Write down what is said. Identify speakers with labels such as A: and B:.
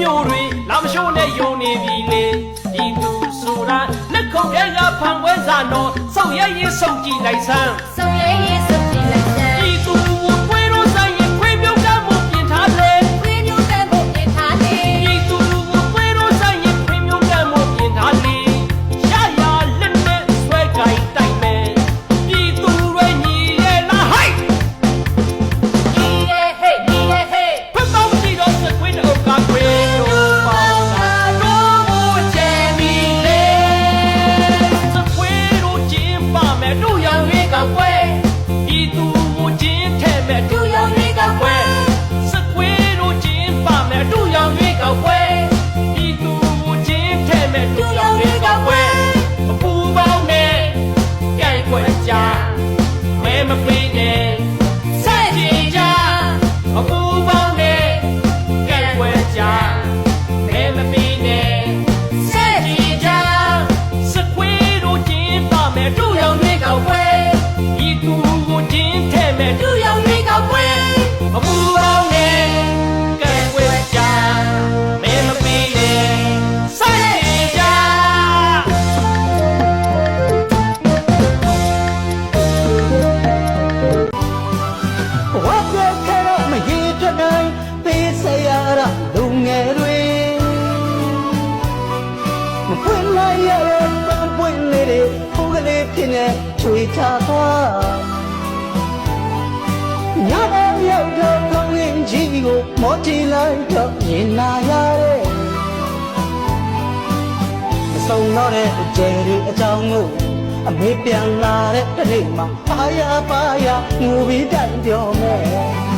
A: မျိုးတွေလာမလျှို့နဲ့ယုံနေပြီလေဒီသူဆိုတာလက်ခုံထဲကဖန်ပွဲစားတော့စောက်ရရင်စောက်ကြည့်လိုက်စမ်း ဝဲကြမဲမပေးနဲ့ နဲ့ချွေချသွားညတော့မြောက်တော့ကောင်း
B: ရင်ကြီးကိုမော်တီလိုက်တော့ရင်နာရတဲ့မဆုံးတော့တဲ့အကျယ်တွေအကြောင်းကိုအမေပြန်လာတဲ့တနေ့မှာပါရပါရငူပြီးတန်ပြောမယ်